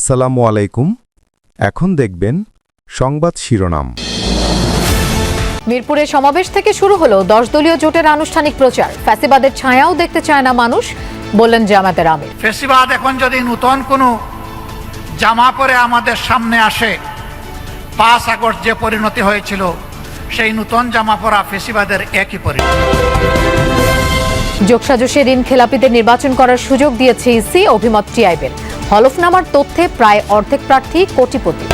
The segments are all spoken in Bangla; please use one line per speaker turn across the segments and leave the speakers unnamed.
আসসালামু আলাইকুম। এখন দেখবেন সংবাদ শিরোনাম।
মিরপুরে সমাবেশ থেকে শুরু হলো দশ দলীয় জোটের আনুষ্ঠানিক প্রচার। ফ্যাসিবাদের ছায়াও দেখতে চায় না মানুষ বললেন জামাতের আমির।
ফেসিবাদ এখন যদি নূতন কোনো জামা পরে আমাদের সামনে আসে পাঁচ আগস্ট যে পরিণতি হয়েছিল সেই নূতন জামা পরা ফেসিবাদের একই পরিণতি।
যোগসাজশে ঋণ খেলাপিদের নির্বাচন করার সুযোগ দিয়েছে ইসি অভিমত টিআইবের। হলফনামার তথ্যে প্রায় অর্ধেক প্রার্থী কোটিপতি।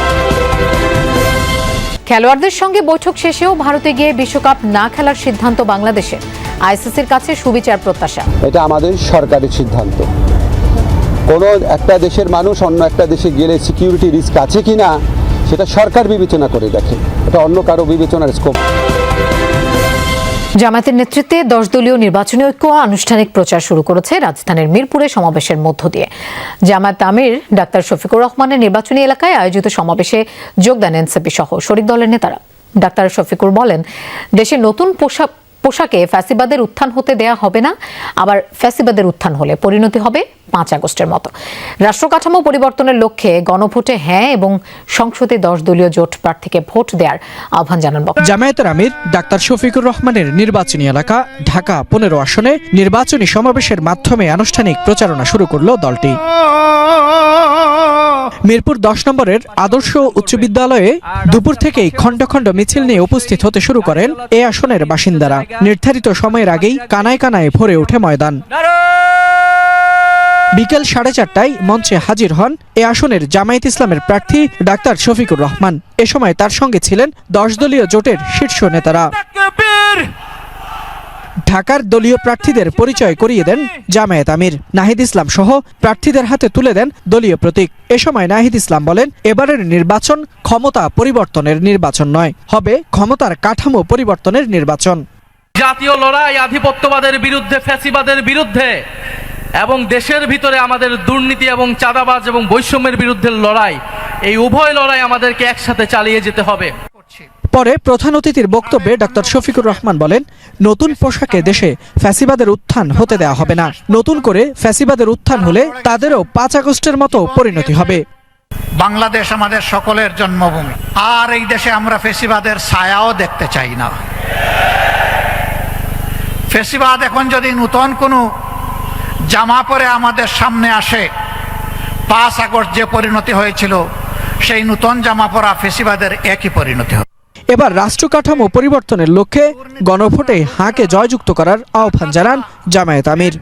খেলোয়াড়দের সঙ্গে বৈঠক শেষেও ভারতে গিয়ে বিশ্বকাপ না খেলার সিদ্ধান্ত বাংলাদেশের। আইসিসির কাছে সুবিচার প্রত্যাশা।
এটা আমাদের সরকারি সিদ্ধান্ত। কোনো একটা দেশের মানুষ অন্য একটা দেশে গেলে সিকিউরিটি রিস্ক আছে কি না সেটা সরকার বিবেচনা করে দেখে। এটা অন্য কারও বিবেচনার স্কোপ
জামায়াতের নেতৃত্বে দশ দলীয় নির্বাচনী ঐক্য আনুষ্ঠানিক প্রচার শুরু করেছে রাজধানীর মিরপুরে সমাবেশের মধ্য দিয়ে। জামায়াত আমির ডাক্তার শফিকুর রহমানের নির্বাচনী এলাকায় আয়োজিত সমাবেশে যোগদান এনসিপি সহ শরিক দলের নেতারা। ডাক্তার শফিকুর বলেন, দেশে নতুন পোশাক, পোশাকে ফ্যাসিবাদের উত্থান হতে দেয়া হবে না, আবার ফ্যাসিবাদের উত্থান হলে পরিণতি হবে। পাঁচ আগস্টের মতো। রাষ্ট্রকাঠামো পরিবর্তনের লক্ষ্যে গণভোটে হ্যাঁ এবং সংসদে দশ দলীয় জোট প্রার্থীকে ভোট দেওয়ার আহ্বান জানান
জামায়াতের আমির ডাক্তার শফিকুর রহমানের নির্বাচনী এলাকা ঢাকা পনেরো আসনে নির্বাচনী সমাবেশের মাধ্যমে আনুষ্ঠানিক প্রচারণা শুরু করল দলটি। মিরপুর দশ নম্বরের আদর্শ উচ্চ বিদ্যালয়ে দুপুর থেকেই খণ্ড খণ্ড মিছিল নিয়ে উপস্থিত হতে শুরু করেন এ আসনের বাসিন্দারা। নির্ধারিত সময়ের আগেই কানায় কানায় ভরে ওঠে ময়দান। বিকেল সাড়ে চারটায় মঞ্চে হাজির হন এ আসনের জামায়াত ইসলামের প্রার্থী ডাক্তার শফিকুর রহমান। এ সময় তার সঙ্গে ছিলেন দশ দলীয় জোটের শীর্ষ নেতারা। ঢাকার দলীয় প্রার্থীদের পরিচয় করিয়ে দেন জামায়াত আমির। নাহিদ ইসলাম সহ প্রার্থীদের হাতে তুলে দেন দলীয় প্রতীক। এ সময় নাহিদ ইসলাম বলেন, এবারের নির্বাচন ক্ষমতা পরিবর্তনের নির্বাচন নয়, হবে ক্ষমতার কাঠামো পরিবর্তনের নির্বাচন।
জাতীয় লড়াই আধিপত্যবাদের বিরুদ্ধে, ফ্যাসিবাদের বিরুদ্ধে এবং দেশের ভিতরে আমাদের দুর্নীতি এবং চাঁদাবাজ এবং বৈষম্যের বিরুদ্ধে লড়াই এই উভয় লড়াই আমাদেরকে একসাথে চালিয়ে যেতে হবে।
পরে প্রধান অতিথির বক্তব্যে ডক্টর শফিকুর রহমান বলেন নতুন পোশাকে দেশে ফ্যাসিবাদের উত্থান হতে দেওয়া হবে না। নতুন করে ফ্যাসিবাদের উত্থান হলে তাদেরও পাঁচ আগস্টের মতো পরিণতি হবে।
বাংলাদেশ আমাদের সকলের জন্মভূমি। আর এই দেশে আমরা ফেসিবাদের ছায়াও দেখতে চাই না। ফেসিবাদ এখন যদি নূতন কোনো জামা পরে আমাদের সামনে আসে। পাঁচ আগস্ট যে পরিণতি হয়েছিল সেই নূতন জামা পরা ফেসিবাদের একই পরিণতি হবে।
এবার রাষ্ট্র কাঠামো পরিবর্তনের লক্ষ্যে গণভোটে হাঁকে জয়যুক্ত করার আহ্বান জানান জামায়াত আমির।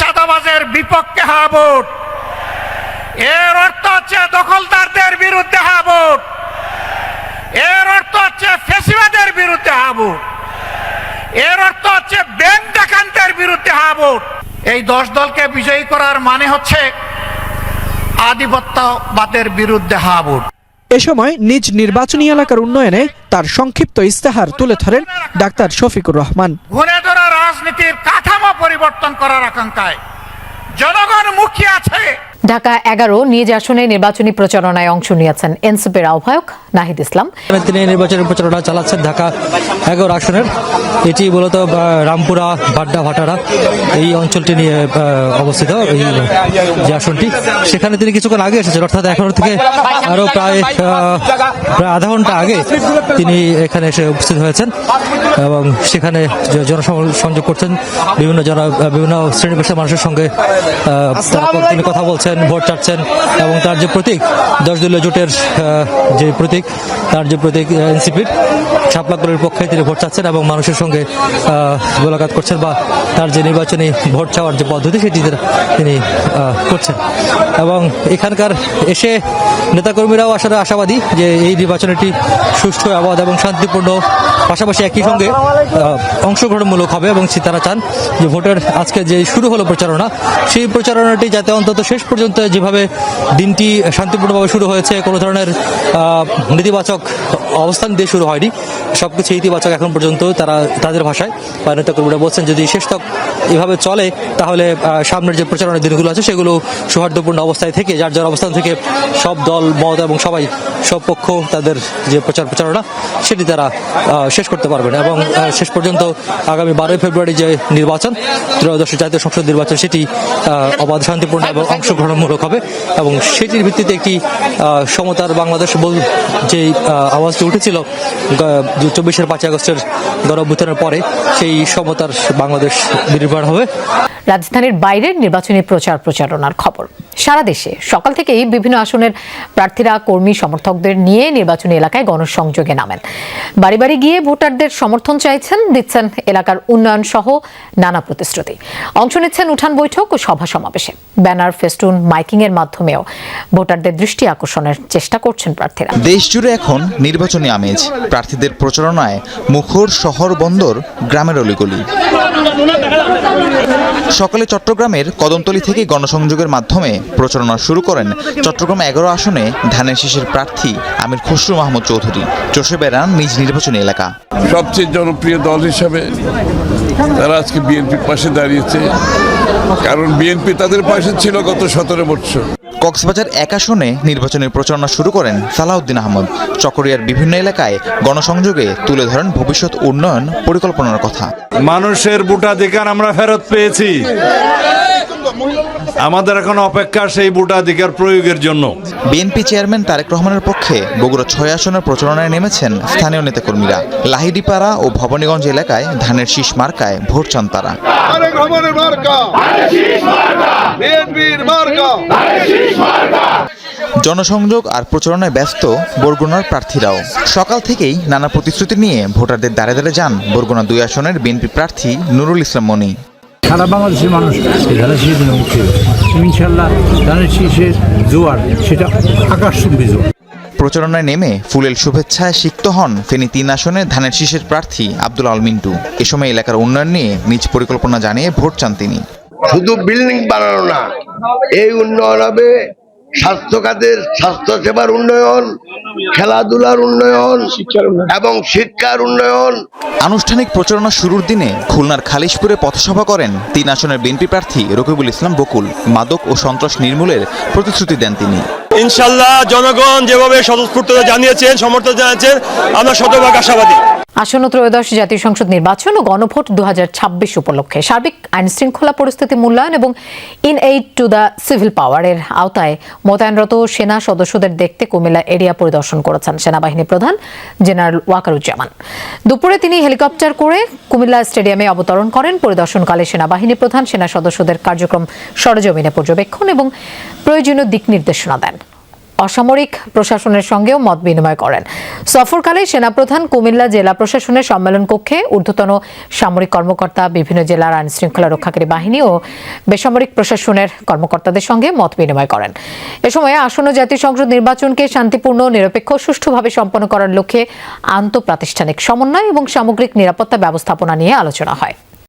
চাঁদাবাজের বিপক্ষে হা ভোট। এর অর্থ হচ্ছে দখলদারদের বিরুদ্ধে হা ভোট এর অর্থ হচ্ছে ফেসিবাদের বিরুদ্ধে হা ভোট এর অর্থ হচ্ছে ব্যাংক ডাকানদের বিরুদ্ধে হা ভোট এই দশ দলকে বিজয়ী করার মানে হচ্ছে আধিপত্যবাদের বিরুদ্ধে হাবুট
এ সময় নিজ নির্বাচনী এলাকার উন্নয়নে তার সংক্ষিপ্ত ইস্তেহার তুলে ধরেন ডাক্তার শফিকুর রহমান।
ঘুরে ধরা রাজনীতির কাঠামো পরিবর্তন করার আকাঙ্ক্ষায় জনগণ মুখী আছে।
ঢাকা এগারো নিজ আসনে নির্বাচনী প্রচারণায় অংশ নিয়েছেন এনসিপির আহ্বায়ক নাহিদ ইসলাম।
তিনি নির্বাচনী প্রচারণা চালাচ্ছেন ঢাকা এগারো আসনের। এটি মূলত রামপুরা বাড্ডা ভাটারা এই অঞ্চলটি নিয়ে অবস্থিত এই যে আসনটি। সেখানে তিনি কিছুক্ষণ আগে এসেছেন অর্থাৎ এগারো থেকে আরও প্রায় আহ, প্রায় আধা ঘণ্টা আগে তিনি এখানে এসে উপস্থিত হয়েছেন এবং সেখানে যে জনসংযোগ করছেন বিভিন্ন জন বিভিন্ন শ্রেণি পেশার মানুষের সঙ্গে আহ, তিনি কথা বলছেন। ভোট চাচ্ছেন এবং তার যে প্রতীক, দশ দলীয় জোটের যে প্রতীক, তার যে প্রতীক এনসিপির শাপলাগুলির পক্ষে তিনি ভোট চাচ্ছেন এবং মানুষের সঙ্গে মোলাকাত করছেন বা তার যে নির্বাচনী ভোট চাওয়ার যে পদ্ধতি, সেটি তিনি করছেন। এবং এখানকার এসে নেতাকর্মীরাও আসলে আশাবাদী যে এই নির্বাচনটি সুষ্ঠু অবাধ এবং শান্তিপূর্ণ পাশাপাশি একই সঙ্গে অংশগ্রহণমূলক হবে এবং তারা চান যে ভোটের আজকে যে শুরু হলো প্রচারণা সেই প্রচারণাটি যাতে অন্তত শেষ পর্যন্ত যেভাবে দিনটি শান্তিপূর্ণভাবে শুরু হয়েছে কোনো ধরনের নেতিবাচক অবস্থান দিয়ে শুরু হয়নি সবকিছু ইতিবাচক এখন পর্যন্ত তারা তাদের ভাষায়। বা নেতাকর্মীরা বলছেন যদি শেষ তক এভাবে চলে তাহলে সামনের যে প্রচারণার দিনগুলো আছে সেগুলো সৌহার্দ্যপূর্ণ অবস্থায় থেকে যার যার অবস্থান থেকে সব দল মত এবং সবাই সব পক্ষ তাদের যে প্রচার প্রচারণা সেটি তারা শেষ করতে পারবেন এবং শেষ পর্যন্ত আগামী বারোই ফেব্রুয়ারি যে নির্বাচন, ত্রয়োদশ জাতীয় সংসদ নির্বাচন, সেটি অবাধ, শান্তিপূর্ণ এবং অংশগ্রহণমূলক হবে এবং সেটির ভিত্তিতে একটি সমতার বাংলাদেশ বল যে আওয়াজটি উঠেছিল চব্বিশের পাঁচই আগস্টের গণ পরে, সেই সমতার বাংলাদেশ নির্মাণ হবে।
রাজধানীর বাইরের নির্বাচনী প্রচার প্রচারণার খবর। সারা দেশে সকাল থেকেই বিভিন্ন আসনের প্রার্থীরা, কর্মী, সমর্থকদের নিয়ে নির্বাচনী এলাকায় গণসংযোগে নামেন। বাড়ি বাড়ি গিয়ে ভোটারদের সমর্থন চাইছেন, দিচ্ছেন এলাকার উন্নয়ন সহ নানা প্রতিশ্রুতি। অংশ নিচ্ছেন উঠান বৈঠক ও সভা সমাবেশে। ব্যানার, ফেস্টুন মাইকিং এর মাধ্যমেও ভোটারদের দৃষ্টি আকর্ষণের চেষ্টা করছেন প্রার্থীরা।
দেশ জুড়ে এখন নির্বাচনী আমেজ। প্রার্থীদের প্রচারণায় মুখর শহর বন্দর, গ্রামের অলিগলি। সকালে চট্টগ্রামের কদমতলী থেকে গণসংযোগের মাধ্যমে প্রচারণা শুরু করেন চট্টগ্রাম এগারো আসনে ধানের শীষের প্রার্থী আমির খসরু মাহমুদ চৌধুরী। চষে বেড়ান নিজ নির্বাচনী এলাকা।
সবচেয়ে জনপ্রিয় দল হিসাবে তারা আজকে বিএনপির পাশে দাঁড়িয়েছে। কারণ বিএনপি তাদের পাশে ছিল গত সতেরো বছর।
কক্সবাজার এক আসনে নির্বাচনের প্রচারণা শুরু করেন সালাউদ্দিন আহমদ। চকরিয়ার বিভিন্ন এলাকায় গণসংযোগে তুলে ধরেন ভবিষ্যৎ উন্নয়ন পরিকল্পনার কথা।
মানুষের ভোটাধিকার আমরা ফেরত পেয়েছি। আমাদের এখন অপেক্ষা সেই ভোটাধিকার প্রয়োগের জন্য।
বিএনপি চেয়ারম্যান তারেক রহমানের পক্ষে বগুড়া ছয় আসনের প্রচারণায় নেমেছেন স্থানীয় নেতাকর্মীরা। লাহিডিপাড়া ও ভবানীগঞ্জ এলাকায় ধানের শীষ মার্কায় ভোট চান তারা। জনসংযোগ আর প্রচারণায় ব্যস্ত বরগুনার প্রার্থীরাও। সকাল থেকেই নানা প্রতিশ্রুতি নিয়ে ভোটারদের দাঁড়ে দাঁড়ে যান বরগুনা দুই আসনের বিএনপি প্রার্থী নুরুল ইসলাম মনি।
সারা বাংলাদেশের মানুষ এই ধানের শীষের মুখে ইনশাল্লাহ ধানের শীষের জোয়ার সেটা আকাশচুম্বী জোয়ার।
প্রচারণায় নেমে ফুলেল শুভেচ্ছায় সিক্ত হন ফেনী তিন আসনে ধানের শীষের প্রার্থী আব্দুল আল মিন্টু। এ সময় এলাকার উন্নয়ন নিয়ে নিজ পরিকল্পনা জানিয়ে ভোট চান তিনি।
শুধু বিল্ডিং বানানো না এই উন্নয়ন হবে স্বাস্থ্য খাতের স্বাস্থ্য সেবার উন্নয়ন খেলাধুলার উন্নয়ন এবং শিক্ষার উন্নয়ন।
আনুষ্ঠানিক প্রচারণা শুরুর দিনে খুলনার খালিশপুরে পথসভা করেন তিন আসনের বিএনপি প্রার্থী রকিবুল ইসলাম বকুল মাদক ও সন্ত্রাস নির্মূলের প্রতিশ্রুতি দেন তিনি।
ইনশাল্লাহ জনগণ যেভাবে স্বতঃস্ফূর্ততা জানিয়েছেন সমর্থন জানিয়েছেন আমরা শতভাগ আশাবাদী।
আসন্ন ত্রয়োদশ জাতীয় সংসদ নির্বাচন ও গণভোট দুহাজার ছাব্বিশ উপলক্ষে। সার্বিক আইন শৃঙ্খলা পরিস্থিতি মূল্যায়ন এবং in aid to the civil পাওয়ারের আওতায় মোতায়েনরত সেনা সদস্যদের দেখতে কুমিল্লা এরিয়া পরিদর্শন করেছেন সেনাবাহিনী প্রধান জেনারেল ওয়াকারুজ্জামান। দুপুরে তিনি হেলিকপ্টার করে কুমিল্লা স্টেডিয়ামে অবতরণ করেন। পরিদর্শনকালে সেনাবাহিনী প্রধান সেনা সদস্যদের কার্যক্রম সরজমিনে পর্যবেক্ষণ এবং প্রয়োজনীয় দিক নির্দেশনা দেন। অসামরিক প্রশাসনের সঙ্গেও মত বিনিময় করেন। সফরকালে সেনাপ্রধান কুমিল্লা জেলা প্রশাসনের সম্মেলন কক্ষে ঊর্ধ্বতন সামরিক কর্মকর্তা, বিভিন্ন জেলার আইন শৃঙ্খলা রক্ষাকারী বাহিনী ও বেসামরিক প্রশাসনের কর্মকর্তাদের সঙ্গে মত বিনিময় করেন। এ সময় আসন্ন জাতীয় সংসদ নির্বাচনকে শান্তিপূর্ণ, নিরপেক্ষ, সুষ্ঠুভাবে সম্পন্ন করার লক্ষ্যে আন্তঃপ্রাতিষ্ঠানিক সমন্বয় এবং সামগ্রিক নিরাপত্তা ব্যবস্থাপনা নিয়ে আলোচনা হয়।